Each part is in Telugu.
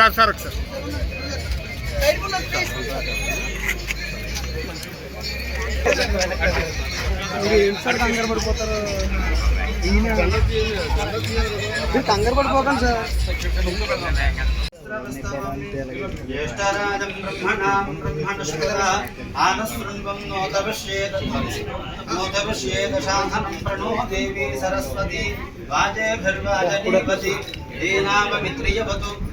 సార్ సార్ ఒకసారి కంగారు పడిపోతారు కంగారు పడిపోకండి సార్ ज्येष्ठराजं ब्रह्मणां ब्रह्मणस्पतः आनशृण्वं नोतपश्येद नोतपश्येद शासनं प्रणो देवी सरस्वती वाजेभिर्वाजनीपति दीनाममित्रियवतु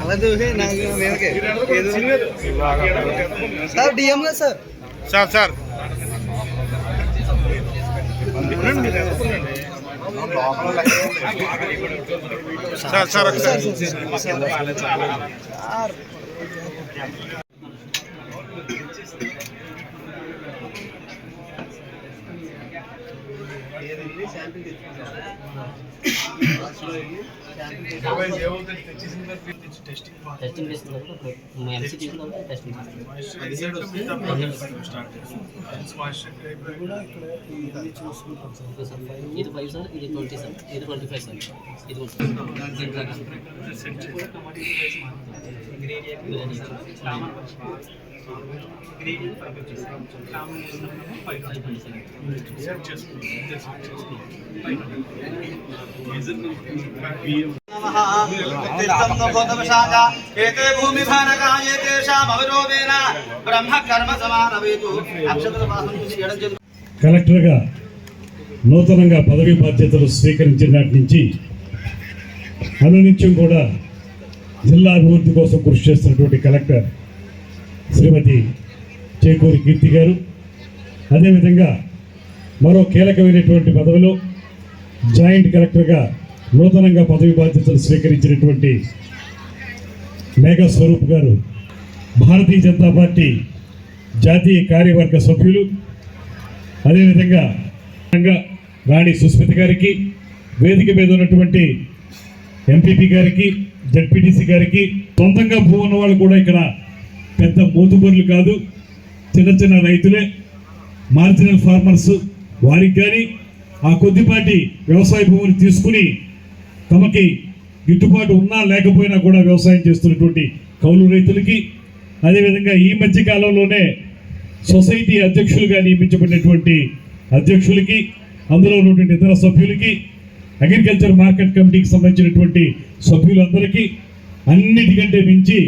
అలా చూసి నాకు మీదకే సార్ డిఎం గారు sir sir sir sir sir ఒకసారి టెస్టింగ్ చేసిన తర్వాత ఇప్పుడు ఎంసీ చేసిన తర్వాత టెస్టింగ్ చేస్తాం ఓకే సార్ ఇది ఫైవ్ సార్ ఇది ట్వంటీ సార్ ఇది ట్వంటీ ఫైవ్ సార్ ఇది ఏతే బ్రహ్మ కర్మ కలెక్టర్గా నూతనంగా పదవి బాధ్యతలు స్వీకరించిన నాటి నుంచి అనునిత్యం కూడా జిల్లా అభివృద్ధి కోసం కృషి చేస్తున్నటువంటి కలెక్టర్ శ్రీమతి చేకూరి కీర్తి గారు. అదేవిధంగా మరో కీలకమైనటువంటి పదవిలో జాయింట్ కలెక్టర్గా నూతనంగా పదవి బాధ్యతలు స్వీకరించినటువంటి మేఘా స్వరూప్ గారు భారతీయ జనతా పార్టీ జాతీయ కార్యవర్గ సభ్యులు అదేవిధంగా రాణి సుస్మిత గారికి వేదిక మీద ఉన్నటువంటి ఎంపీపీ గారికి జడ్పీటీసీ గారికి సొంతంగా భూ ఉన్న వాళ్ళు కూడా ఇక్కడ పెద్ద మోతుబరులు కాదు. చిన్న చిన్న రైతులే మార్జినల్ ఫార్మర్స్ వారికి కానీ ఆ కొద్దిపాటి వ్యవసాయ భూమిని తీసుకుని తమకి గిట్టుబాటు ఉన్నా లేకపోయినా కూడా వ్యవసాయం చేస్తున్నటువంటి కౌలు రైతులకి అదేవిధంగా ఈ మధ్య కాలంలోనే సొసైటీ అధ్యక్షులుగా నియమించబడినటువంటి అధ్యక్షులకి అందులో ఉన్నటువంటి ఇతర సభ్యులకి అగ్రికల్చర్ మార్కెట్ కమిటీకి సంబంధించినటువంటి సభ్యులందరికీ అన్నిటికంటే మించి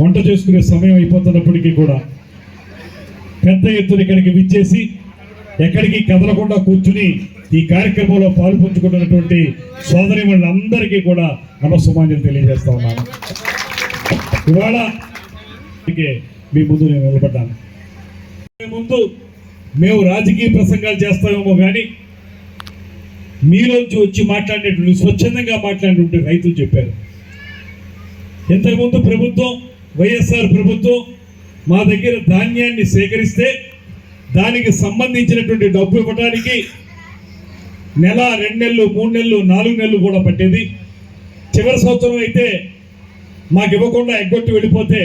వంట చేసుకునే సమయం అయిపోతున్నప్పటికీ కూడా పెద్ద ఎత్తున ఇక్కడికి విచ్చేసి ఎక్కడికి కదలకుండా కూర్చుని ఈ కార్యక్రమంలో పాల్పంచుకుంటున్నటువంటి సోదరి వాళ్ళందరికీ కూడా నమస్సుమాన్యం తెలియజేస్తా ఉన్నాను. ఇవాళ మీ ముందు నేను నిలబడ్డాను. ముందు మేము రాజకీయ ప్రసంగాలు చేస్తామేమో కానీ మీలోంచి వచ్చి మాట్లాడినటువంటి స్వచ్ఛందంగా మాట్లాడినటువంటి రైతులు చెప్పారు. ఇంతకుముందు ప్రభుత్వం వైఎస్ఆర్ ప్రభుత్వం మా దగ్గర ధాన్యాన్ని సేకరిస్తే దానికి సంబంధించినటువంటి డబ్బు ఇవ్వడానికి నెల రెండు నెలలు మూడు నెలలు నాలుగు నెలలు కూడా పట్టేది. చివరి సంవత్సరం అయితే మాకు ఇవ్వకుండా ఎగ్గొట్టి వెళ్ళిపోతే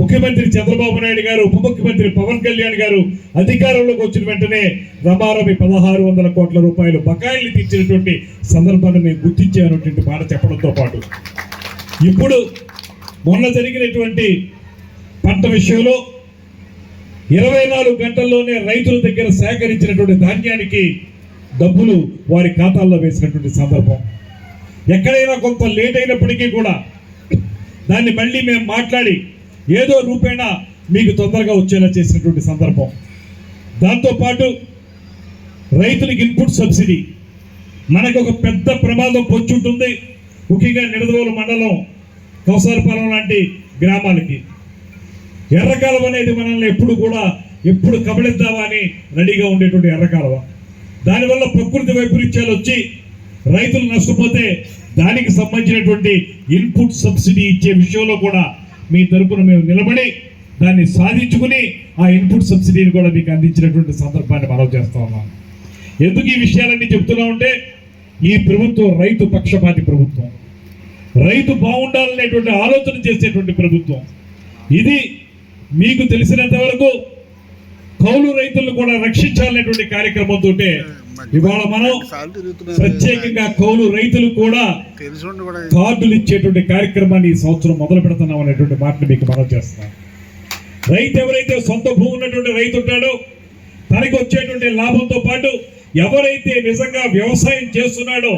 ముఖ్యమంత్రి చంద్రబాబు నాయుడు గారు ఉప ముఖ్యమంత్రి పవన్ కళ్యాణ్ గారు అధికారంలోకి వచ్చిన వెంటనే రమారమి పదహారు వందల కోట్ల రూపాయలు బకాయిలు తీర్చినటువంటి సందర్భాన్ని మేము గుర్తించానటువంటి మాట చెప్పడంతో పాటు. ఇప్పుడు మొన్న జరిగినటువంటి పంట విషయంలో ఇరవై నాలుగు గంటల్లోనే రైతుల దగ్గర సేకరించినటువంటి ధాన్యానికి డబ్బులు వారి ఖాతాల్లో వేసినటువంటి సందర్భం. ఎక్కడైనా కొంత లేట్ అయినప్పటికీ కూడా దాన్ని మళ్ళీ మేము మాట్లాడి ఏదో రూపేణా మీకు తొందరగా వచ్చేలా చేసినటువంటి సందర్భం. దాంతోపాటు రైతులకు ఇన్పుట్ సబ్సిడీ. మనకు ఒక పెద్ద ప్రమాదం పొచ్చుంటుంది. ముఖ్యంగా నిడదవోలు మండలం కౌసారపాలెం లాంటి గ్రామాలకి. ఎర్రకాలువ అనేది మనల్ని ఎప్పుడు కూడా ఎప్పుడు కబళిద్దామా అని రెడీగా ఉండేటువంటి ఎర్రకాలువ. దానివల్ల ప్రకృతి వైపరీత్యాలు వచ్చి రైతులు నష్టపోతే దానికి సంబంధించినటువంటి ఇన్పుట్ సబ్సిడీ ఇచ్చే విషయంలో కూడా మీ తరపున మేము నిలబడి దాన్ని సాధించుకుని ఆ ఇన్పుట్ సబ్సిడీని కూడా మీకు అందించినటువంటి సందర్భాన్ని మనం చేస్తా ఉన్నాం. ఎందుకు ఈ విషయాలన్నీ చెప్తున్నా ఉంటే ఈ ప్రభుత్వం రైతు పక్షపాతి ప్రభుత్వం. రైతు బాగుండాలనేటువంటి ఆలోచన చేసేటువంటి ప్రభుత్వం. ఇది మీకు తెలిసినంత వరకు కౌలు రైతులను కూడా రక్షించాలనేటువంటి కార్యక్రమంతో ఇవాళ మనం ప్రత్యేకంగా కౌలు రైతులు కూడా కార్డులు ఇచ్చేటువంటి కార్యక్రమాన్ని ఈ సంవత్సరం మొదలు పెడుతున్నాం అనేటువంటి మాటను మీకు మనం చేస్తున్నాం రైతు ఎవరైతే సొంత భూమి ఉన్నటువంటి రైతు ఉంటాడో తనకి వచ్చేటువంటి లాభంతో పాటు ఎవరైతే నిజంగా వ్యవసాయం చేస్తున్నాడో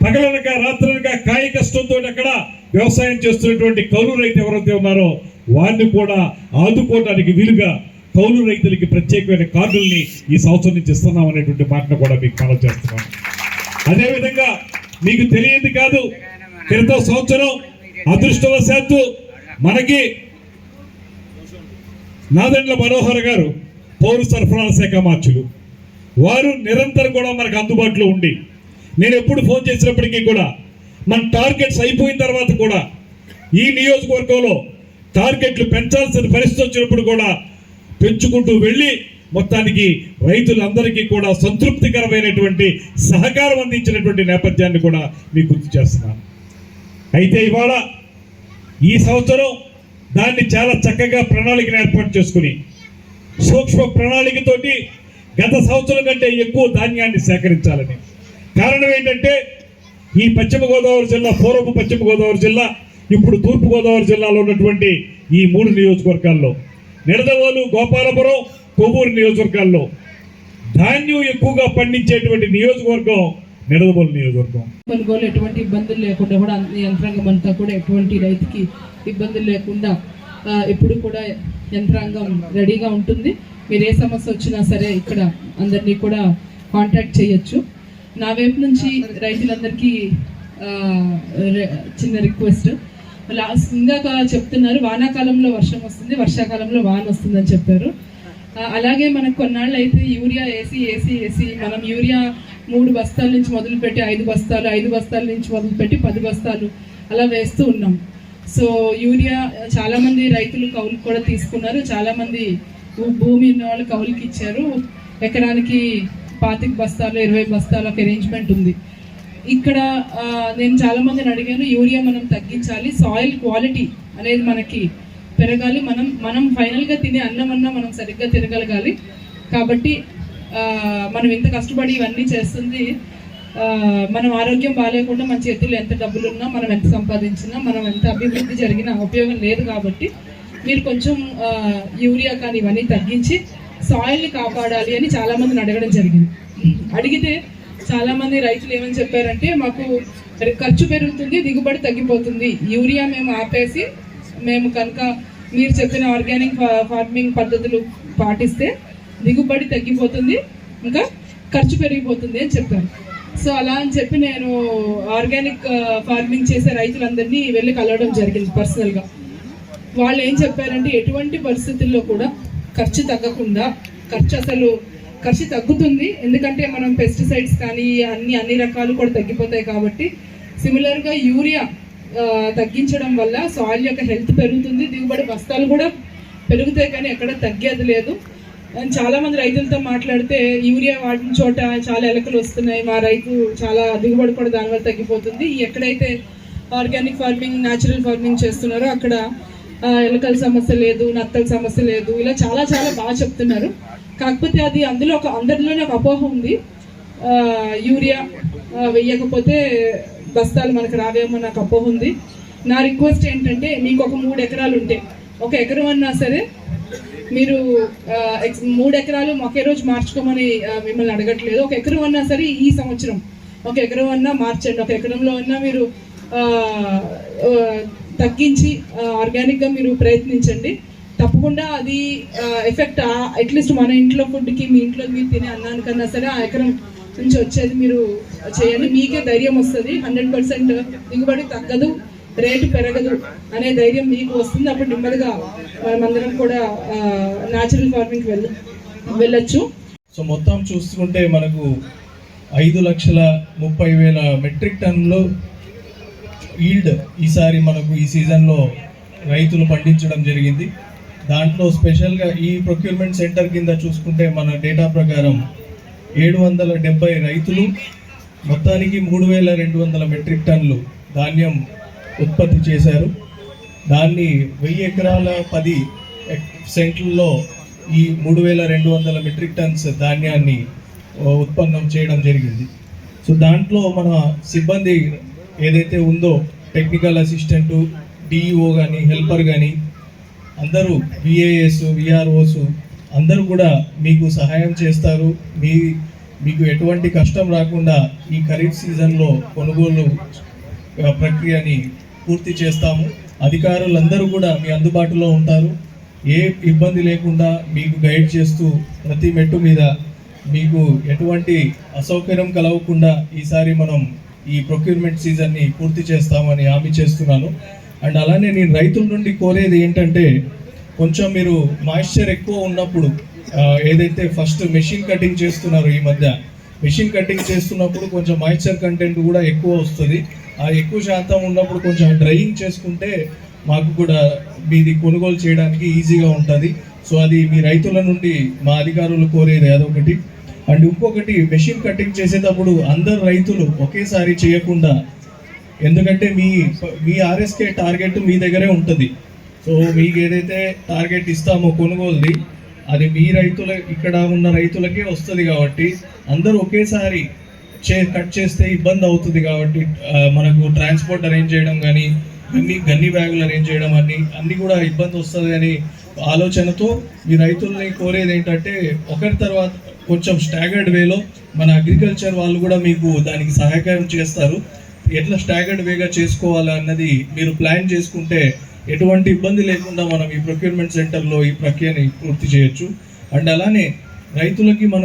పగలనక రాత్రనక కాయ కష్టంతో అక్కడ వ్యవసాయం చేస్తున్నటువంటి కౌలు రైతు ఎవరైతే ఉన్నారో వారిని కూడా ఆదుకోవడానికి వీలుగా కౌలు రైతులకి ప్రత్యేకమైన కార్డుల్ని ఈ సంవత్సరం నుంచి ఇస్తున్నాం అనేటువంటి మాటను కూడా మీకు మనం చేస్తున్నాం. అదేవిధంగా మీకు తెలియదు కాదు క్రితం సంవత్సరం అదృష్టవశాత్తు మనకి నాదండ్ల మనోహర్ గారు పౌర సరఫరాల శాఖ మార్చులు. వారు నిరంతరం కూడా మనకు అందుబాటులో ఉండి నేను ఎప్పుడు ఫోన్ చేసినప్పటికీ కూడా మన టార్గెట్స్ అయిపోయిన తర్వాత కూడా ఈ నియోజకవర్గంలో టార్గెట్లు పెంచాల్సిన పరిస్థితి వచ్చినప్పుడు కూడా పెంచుకుంటూ వెళ్ళి మొత్తానికి రైతులందరికీ కూడా సంతృప్తికరమైనటువంటి సహకారం అందించినటువంటి నేపథ్యాన్ని కూడా మీకు గుర్తు చేస్తున్నాను. అయితే ఇవాళ ఈ సంవత్సరం దాన్ని చాలా చక్కగా ప్రణాళికను ఏర్పాటు చేసుకుని సూక్ష్మ ప్రణాళికతోటి గత సంవత్సరం కంటే ఎక్కువ ధాన్యాన్ని సేకరించాలని. కారణం ఏంటంటే ఈ పశ్చిమ గోదావరి జిల్లా పూర్వపు పశ్చిమ గోదావరి జిల్లా ఇప్పుడు తూర్పుగోదావరి జిల్లాలో ఉన్నటువంటి ఈ మూడు నియోజకవర్గాల్లో నిడదవోలు గోపాలపురం కొవ్వూరు నియోజకవర్గాల్లో ధాన్యం ఎక్కువగా పండించేటువంటి నియోజకవర్గం నిడదవోలు నియోజకవర్గం. కొనుగోలు ఎటువంటి ఇబ్బందులు లేకుండా కూడా యంత్రాంగం అంతా కూడా ఎటువంటి రైతుకి ఇబ్బందులు లేకుండా ఇప్పుడు కూడా యంత్రాంగం రెడీగా ఉంటుంది. మీరు ఏ సమస్య వచ్చినా సరే ఇక్కడ అందరినీ కూడా కాంటాక్ట్ చేయొచ్చు. నా వైపు నుంచి రైతులందరికీ చిన్న రిక్వెస్ట్. లాస్ట్ ఇందాక చెప్తున్నారు వానాకాలంలో వర్షం వస్తుంది వర్షాకాలంలో వాన వస్తుందని చెప్పారు. అలాగే మనకు కొన్నాళ్ళు అయితే యూరియా వేసి వేసి వేసి మనం యూరియా మూడు బస్తాల నుంచి మొదలుపెట్టి ఐదు బస్తాలు ఐదు బస్తాల నుంచి మొదలుపెట్టి పది బస్తాలు అలా వేస్తూ ఉన్నాం. సో యూరియా చాలామంది రైతులు కౌలు కూడా తీసుకున్నారు. చాలామంది భూమి ఉన్న వాళ్ళు కౌలుకి ఇచ్చారు ఎకరానికి పాతిక బస్తాలు ఇరవై బస్తాలు ఒక అరేంజ్మెంట్ ఉంది. ఇక్కడ నేను చాలా మందిని అడిగాను యూరియా మనం తగ్గించాలి సాయిల్ క్వాలిటీ అనేది మనకి పెరగాలి మనం మనం ఫైనల్గా తినే అన్నం అన్నా మనం సరిగ్గా తినగలగాలి. కాబట్టి మనం ఇంత కష్టపడి ఇవన్నీ చేస్తుంది మనం ఆరోగ్యం బాగాలేకుండా మన చేతుల్లో ఎంత డబ్బులు ఉన్నా మనం ఎంత సంపాదించినా మనం ఎంత అభివృద్ధి జరిగినా ఉపయోగం లేదు కాబట్టి మీరు కొంచెం యూరియా కానీ ఇవన్నీ తగ్గించి సాయిల్ని కాపాడాలి అని చాలామందిని అడగడం జరిగింది. అడిగితే చాలా మంది రైతులు ఏమని చెప్పారంటే మాకు ఖర్చు పెరుగుతుంది దిగుబడి తగ్గిపోతుంది. యూరియా మేము ఆపేసి మేము కనుక మీరు చెప్పిన ఆర్గానిక్ ఫా- ఫార్మింగ్ పద్ధతులు పాటిస్తే దిగుబడి తగ్గిపోతుంది ఇంకా ఖర్చు పెరిగిపోతుంది అని చెప్పారు. సో అలా అని చెప్పి నేను ఆర్గానిక్ ఫార్మింగ్ చేసే రైతులందరినీ వెళ్ళి కలవడం జరిగింది పర్సనల్గా. వాళ్ళు ఏం చెప్పారంటే ఎటువంటి పరిస్థితుల్లో కూడా ఖర్చు తగ్గకుండా ఖర్చు అసలు ఖర్చు తగ్గుతుంది. ఎందుకంటే మనం పెస్టిసైడ్స్ కానీ అన్ని అన్ని రకాలు కూడా తగ్గిపోతాయి కాబట్టి సిమిలర్గా యూరియా తగ్గించడం వల్ల సాయిల్ యొక్క హెల్త్ పెరుగుతుంది. దిగుబడి బస్తాలు కూడా పెరుగుతాయి కానీ ఎక్కడ తగ్గేది లేదు. అండ్ రైతులతో మాట్లాడితే యూరియా వాడిన చోట చాలా ఎలకలు వస్తున్నాయి. మా రైతు చాలా దిగుబడి కూడా దానివల్ల తగ్గిపోతుంది. ఎక్కడైతే ఆర్గానిక్ ఫార్మింగ్ న్యాచురల్ ఫార్మింగ్ చేస్తున్నారో అక్కడ ఎలకల సమస్య లేదు నత్తల సమస్య లేదు. ఇలా చాలా చాలా బాగా చెప్తున్నారు. కాకపోతే అది అందులో ఒక అందరిలోనే ఒక అపోహ ఉంది. యూరియా వెయ్యకపోతే బస్తాలు మనకు రావేమో నాకు అపోహ ఉంది. నా రిక్వెస్ట్ ఏంటంటే మీకు ఒక మూడు ఎకరాలు ఉంటే ఒక ఎకరం అన్నా సరే మీరు ఎక్స్- మూడు ఎకరాలు ఒకే రోజు మార్చుకోమని మిమ్మల్ని అడగట్లేదు. ఒక ఎకరం అన్నా సరే ఈ సంవత్సరం ఒక ఎకరం అన్నా మార్చండి. ఒక ఎకరంలో అన్నా మీరు తగ్గించి ఆర్గానిక్గా మీరు ప్రయత్నించండి. తప్పకుండా అది ఎఫెక్ట్ అట్లీస్ట్ మన ఇంట్లో ఫుడ్కి మీ ఇంట్లో మీరు తినే అన్నానికన్నా సరే ఆ ఎకరం నుంచి వచ్చేది మీరు చేయండి. మీకే ధైర్యం వస్తుంది. హండ్రెడ్ పర్సెంట్ దిగుబడి తగ్గదు రేటు పెరగదు అనే ధైర్యం మీకు వస్తుంది. అప్పుడు నెమ్మదిగా మనమందరం కూడా న్యాచురల్ ఫార్మింగ్కి వెళ్ళ వెళ్ళొచ్చు. సో మొత్తం చూసుకుంటే మనకు ఐదు లక్షల ముప్పై వేల మెట్రిక్ టన్నులు ఈల్డ్ ఈసారి మనకు ఈ సీజన్లో రైతులు పండించడం జరిగింది. దాంట్లో స్పెషల్గా ఈ ప్రొక్యూర్మెంట్ సెంటర్ కింద చూసుకుంటే మన డేటా ప్రకారం ఏడు వందల డెబ్బై రైతులు మొత్తానికి మూడు వేల రెండు వందల మెట్రిక్ టన్లు ధాన్యం ఉత్పత్తి చేశారు. దాన్ని వెయ్యి ఎకరాల పది సెంట్లలో ఈ మూడు వేల రెండు వందల మెట్రిక్ టన్స్ ధాన్యాన్ని ఉత్పన్నం చేయడం జరిగింది. సో దాంట్లో మన సిబ్బంది ఏదైతే ఉందో టెక్నికల్ అసిస్టెంటు డిఈఓ కానీ హెల్పర్ కానీ అందరూ విఏఎస్ విఆర్ఓస్ అందరూ కూడా మీకు సహాయం చేస్తారు. మీ మీకు ఎటువంటి కష్టం రాకుండా ఈ ఖరీఫ్ సీజన్లో కొనుగోలు ప్రక్రియని పూర్తి చేస్తాము. అధికారులందరూ కూడా మీ అందుబాటులో ఉంటారు. ఏ ఇబ్బంది లేకుండా మీకు గైడ్ చేస్తూ ప్రతి మెట్టు మీద మీకు ఎటువంటి అసౌకర్యం కలగకుండా ఈసారి మనం ఈ ప్రొక్యూర్మెంట్ సీజన్ని పూర్తి చేస్తామని హామీ చేస్తున్నాను. అండ్ అలానే నేను రైతుల నుండి కోరేది ఏంటంటే కొంచెం మీరు మాయిశ్చర్ ఎక్కువ ఉన్నప్పుడు ఏదైతే ఫస్ట్ మెషిన్ కటింగ్ చేస్తున్నారు ఈ మధ్య మెషిన్ కటింగ్ చేస్తున్నప్పుడు కొంచెం మాయిశ్చర్ కంటెంట్ కూడా ఎక్కువ వస్తుంది. ఆ ఎక్కువ శాతం ఉన్నప్పుడు కొంచెం డ్రైయింగ్ చేసుకుంటే మాకు కూడా మీది కొనుగోలు చేయడానికి ఈజీగా ఉంటుంది. సో అది మీ రైతుల నుండి మా అధికారులు కోరేది అదొకటి. అండ్ ఇంకొకటి మెషిన్ కటింగ్ చేసేటప్పుడు అందరు రైతులు ఒకేసారి చేయకుండా ఎందుకంటే మీ మీ ఆర్ఎస్కే టార్గెట్ మీ దగ్గరే ఉంటుంది. సో మీకు ఏదైతే టార్గెట్ ఇస్తామో కొనుగోలుది అది మీ రైతుల ఇక్కడ ఉన్న రైతులకే వస్తుంది కాబట్టి అందరూ ఒకేసారి చే కట్ చేస్తే ఇబ్బంది అవుతుంది కాబట్టి మనకు ట్రాన్స్పోర్ట్ అరేంజ్ చేయడం కానీ గన్ని గన్ని బ్యాగులు అరేంజ్ చేయడం అన్ని అన్నీ కూడా ఇబ్బంది వస్తుంది అని ఆలోచనతో మీ రైతుల్ని కోరేది ఏంటంటే ఒకరి తర్వాత కొంచెం స్టాగర్డ్ వేలో మన అగ్రికల్చర్ వాళ్ళు కూడా మీకు దానికి సహకారం చేస్తారు. ఎట్లా స్టాగర్డ్ వేగా చేసుకోవాలా అన్నది మీరు ప్లాన్ చేసుకుంటే ఎటువంటి ఇబ్బంది లేకుండా మనం ఈ ప్రొక్యూర్మెంట్ సెంటర్లో ఈ ప్రక్రియని పూర్తి చేయొచ్చు. అండ్ అలానే రైతులకి మనం